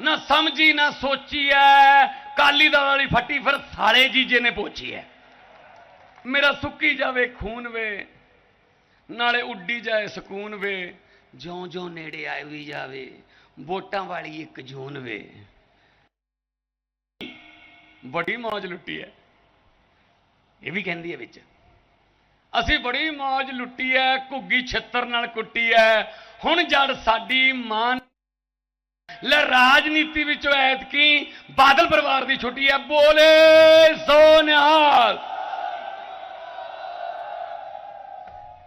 ਨਾ ਸਮਝੀ, ਨਾ ਸੋਚੀ ਐ। ਕਾਲੀ ਦਾਲ ਵਾਲੀ ਫੱਟੀ ਫਿਰ ਸਾਲੇ ਜੀਜੇ ਨੇ ਪੋਚੀ ਐ। ਮੇਰਾ ਸੁੱਕੀ ਜਾਵੇ, ਖੂਨ ਵੇ। ਨਾਲੇ ਉੱਡੀ ਜਾਏ, ਸਕੂਨ ਵੇ। ਜਿਉਂ ਜਿਉਂ ਨੇੜੇ ਆਈ ਵੀ ਜਾਵੇ। ਵੋਟਾਂ ਵਾਲੀ ਇੱਕ ਜੂਨ ਵੇ। ਬੜੀ ਮੌਜ ਲੁੱਟੀ ਐ। ਇਹ ਵੀ ਕਹਿੰਦੀ ਐ ਵਿੱਚ। ਅਸੀਂ ਬੜੀ ਮੌਜ ਲੁੱਟੀ ਐ, ਘੁੱਗੀ ਛਿੱਤਰ ਨਾਲ ਕੁੱਟੀ ਐ। ਹੁਣ ਜੜ ਸਾਡੀ ਮਾਂ ਲੈ ਰਾਜਨੀਤੀ ਵਿੱਚੋਂ ਐਤਕੀ ਬਾਦਲ ਪਰਿਵਾਰ ਦੀ ਛੁੱਟੀ ਹੈ। ਬੋਲੇ ਸੋ ਨਿਹਾਲ